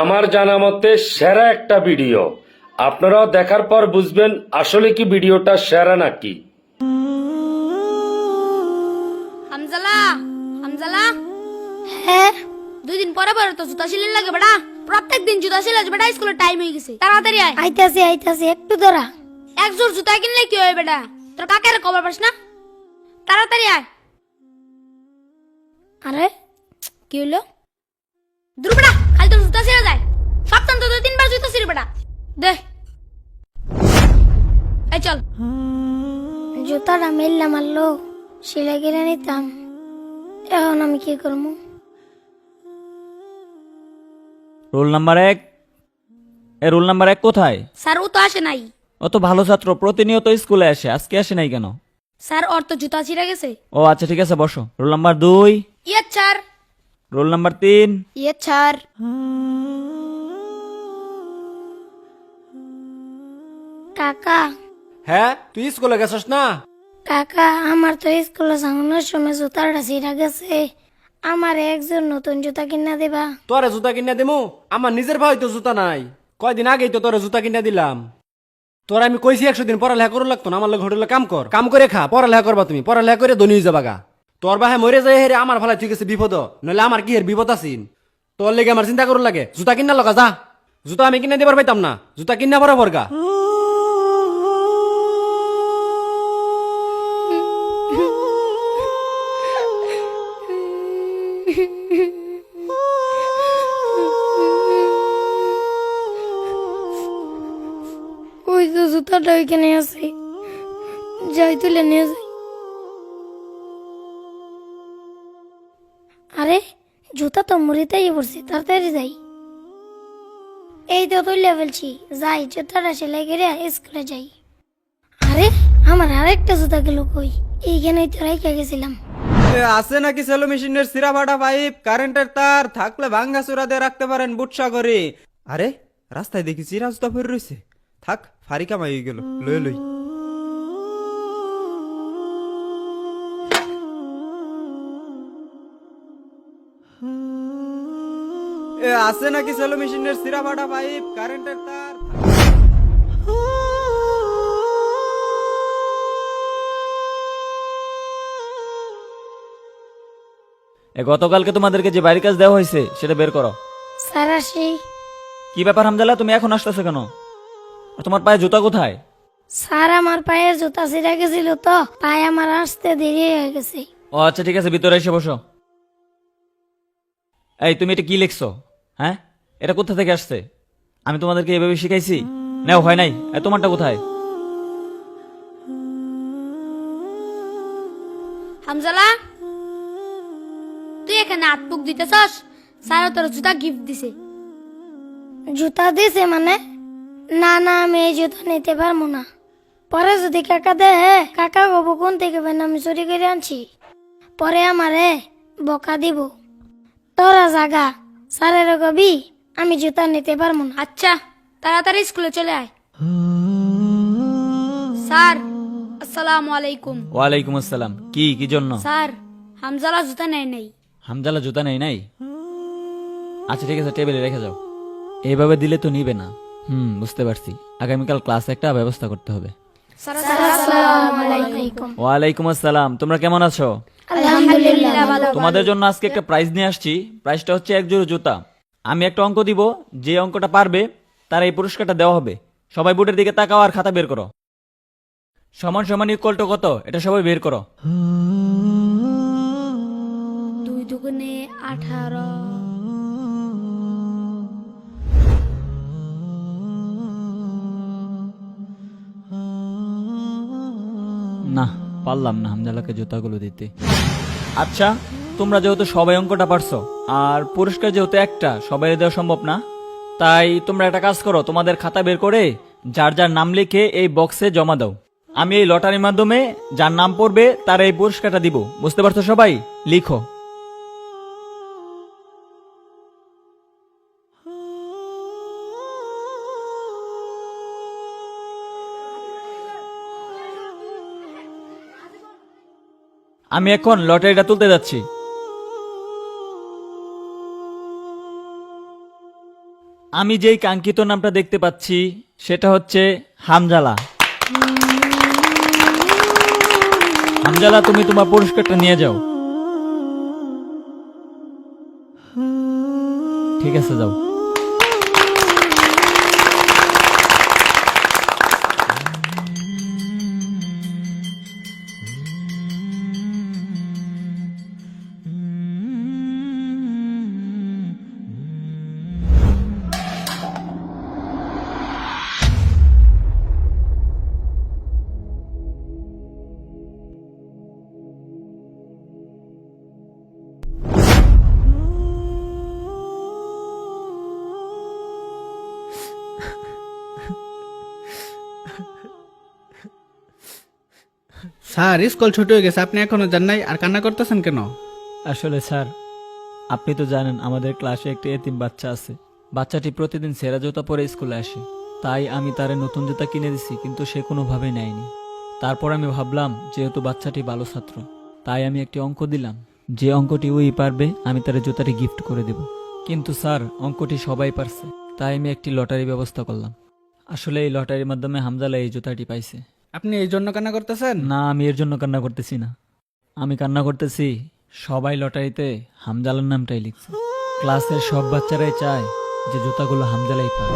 আমার জানা মতে সেরা একটা ভিডিও। আপনারাও দেখার পর বুঝবেন আসলে কি ভিডিওটা সেরা নাকি। হামজালা হামজালা। হ্যাঁ? দুই দিন পরে পরে তো জুতা লাগে বেটা। প্রত্যেক দিন জুতা বেটা স্কুলের টাইম হয়ে গেছে। তাড়াতাড়ি আয়। আইতাছি আইতাছি একটু ধরা। এক জোর জুতা কিনলে কি হয় বেটা? তোর কাকের খবর পাস না? তাড়াতাড়ি আয়। আরে কি হলো? খালি তোর জুতা ছিঁড়ে যায়। সপ্তাহ তো তিনবার জুতা ছিঁড়ে বেটা দে। এই চল। জুতাটা মেললাম মারলো সিলাই কিনে নিতাম। এখন আমি কি করব? রোল নাম্বার এক। এ রোল নাম্বার এক কোথায়? স্যার ও তো আসে নাই। ও তো ভালো ছাত্র প্রতিনিয়ত স্কুলে আসে আজকে আসে নাই কেন? স্যার ওর তো জুতা ছিঁড়ে গেছে। ও আচ্ছা ঠিক আছে বসো। রোল নাম্বার দুই। ইয়ে স্যার। রোল নাম্বার তিন ইয়ে স্যার কাকা হ্যাঁ তুই স্কুলে গেছস না কাকা আমার তো স্কুলে যাওয়ানোর সময় জুতাটা ছিঁড়া গেছে আমার একজন নতুন জুতা কিনা দেবা তোরে জুতা কিনে দিমু আমার নিজের ভাই তো জুতা নাই কয়দিন আগেই তো তোরে জুতা কিনে দিলাম তোর আমি কইছি একশো দিন পড়ালেখা করু লাগতো না আমার লোক হোটেলে কাম কর কাম করে খা পড়ালেখা করবা তুমি পড়ালেখা করে ধনী হয়ে যাবা গা তোর বাহে মরে যায় হেরে আমার ভালো ঠিক আছে বিপদ নইলে আমার কি এর বিপদ আছিন? তোর লেগে আমার চিন্তা করু লাগে, জুতা কিনা লগা, যা। জুতা আমি কিনে দিবার পাইতাম না, জুতা কিনা পরে বরগা। ওই তো জুতাটা ওইখানে আছে? যাই তুলে নিয়ে যাই। জুতা তো মুড়িতেই পড়ছে তাড়াতাড়ি যাই। এই তো তুলে ফেলছি যাই, জুতাটা সেলাই করে স্কুলে যাই। আরে, আমার আরেকটা জুতা গেল কই? এইখানেই তো রেখে গেছিলাম। আছে নাকি সেলো মেশিনের সিরা ফাটা পাইপ? কারেন্টের তার, থাকলে ভাঙ্গা চূড়া দিয়ে রাখতে পারেন বুটসা করে আরে, রাস্তায় দেখি চিরা জুতা পরে রয়েছে থাক, ফারিকা হয়ে গেল লই লই। আছে নাকি সেলো মেশিনের সিরা ফাটা পাইপ? কারেন্টের তার? এ গতকালকে তোমাদেরকে যে বাড়ির কাজ দেওয়া হয়েছে সেটা বের করো। স্যার আসি। কি ব্যাপার হামজালা তুমি এখন আসতেছো কেন? আর তোমার পায়ে জুতা কোথায়? স্যার আমার পায়ে জুতা ছিঁড়ে গেছিল তো তাই আমার আসতে দেরি হয়ে গেছে। ও আচ্ছা ঠিক আছে ভিতরে এসে বসো। এই তুমি এটা কি লিখছো? হ্যাঁ? এটা কোথা থেকে আসছে? আমি তোমাদেরকে এভাবে শিখাইছি? নাও হয় নাই? এ, তোমারটা কোথায়? হামজালা তুই এখানে হাত পুক দিতেছস স্যার তোর জুতা গিফট দিছে। জুতা দিছে মানে? না না আমি এই জুতা নিতে পারব না। পরে যদি কাকা দে কাকা গবো কোন থেকে বেন আমি চুরি করে আনছি। পরে আমারে বকা দিব। তোরা জাগা। স্যারের কবি আমি জুতা নিতে পারব না। আচ্ছা তাড়াতাড়ি স্কুলে চলে আয়। স্যার আসসালামু আলাইকুম। ওয়ালাইকুম আসসালাম। কি কি জন্য? স্যার হামজালা জুতা নেয় নেই। হামজালা জুতা নেই নাই? আচ্ছা ঠিক আছে টেবিলে রেখে যাও। এইভাবে দিলে তো নিবে না। হুম বুঝতে পারছি। আগামীকাল ক্লাসে একটা ব্যবস্থা করতে হবে। স্যার আলাইকুম। ওয়ালাইকুম আসসালাম। তোমরা কেমন আছো? আলহামদুলিল্লাহ ভালো তোমাদের জন্য আজকে একটা প্রাইজ নিয়ে আসছি। প্রাইজটা হচ্ছে এক জোড়া জুতা। আমি একটা অঙ্ক দিব যে অঙ্কটা পারবে তার এই পুরস্কারটা দেওয়া হবে। সবাই বোর্ডের দিকে তাকাও আর খাতা বের করো। সমান সমান ইকুয়াল টু কত এটা সবাই বের করো। দুই দুগুণে আঠারো। পারলাম না হামজালাকে জুতাগুলো দিতে। আচ্ছা তোমরা যেহেতু সবাই অঙ্কটা পারছ, আর পুরস্কার যেহেতু একটা সবাই দেওয়া সম্ভব না, তাই তোমরা একটা কাজ করো, তোমাদের খাতা বের করে যার যার নাম লিখে এই বক্সে জমা দাও। আমি এই লটারির মাধ্যমে যার নাম পড়বে তার এই পুরস্কারটা দিব, বুঝতে পারছ সবাই? লিখো। আমি এখন লটারিটা তুলতে যাচ্ছি। আমি যেই কাঙ্ক্ষিত নামটা দেখতে পাচ্ছি, সেটা হচ্ছে হামজালা। হামজালা, তুমি তোমার পুরস্কারটা নিয়ে যাও। ঠিক আছে, যাও। স্যার, স্কুল ছুটি হয়ে গেছে, আপনি এখনও যান নাই, আর কান্না করতেছেন কেন? আসলে স্যার, আপনি তো জানেন আমাদের ক্লাসে একটি এতিম বাচ্চা আছে। বাচ্চাটি প্রতিদিন সেরা জুতা পরে স্কুলে আসে। তাই আমি তারে নতুন জুতা কিনে দিছি, কিন্তু সে কোনোভাবেই নেয়নি। তারপর আমি ভাবলাম, যেহেতু বাচ্চাটি ভালো ছাত্র, তাই আমি একটি অঙ্ক দিলাম। যে অঙ্কটি ওই পারবে, আমি তার জুতাটি গিফট করে দেব। কিন্তু স্যার, অঙ্কটি সবাই পারছে, তাই আমি একটি লটারি ব্যবস্থা করলাম। আসলে এই লটারির মাধ্যমে হামজালা এই জুতাটি পাইছে। আপনি এই জন্য কান্না করতেছেন? না, আমি এর জন্য কান্না করতেছি না। আমি কান্না করতেছি, সবাই লটারিতে হামজালার নামটাই লিখছে। ক্লাসের সব বাচ্চারাই চায় যে জুতাগুলো হামজালাই পায়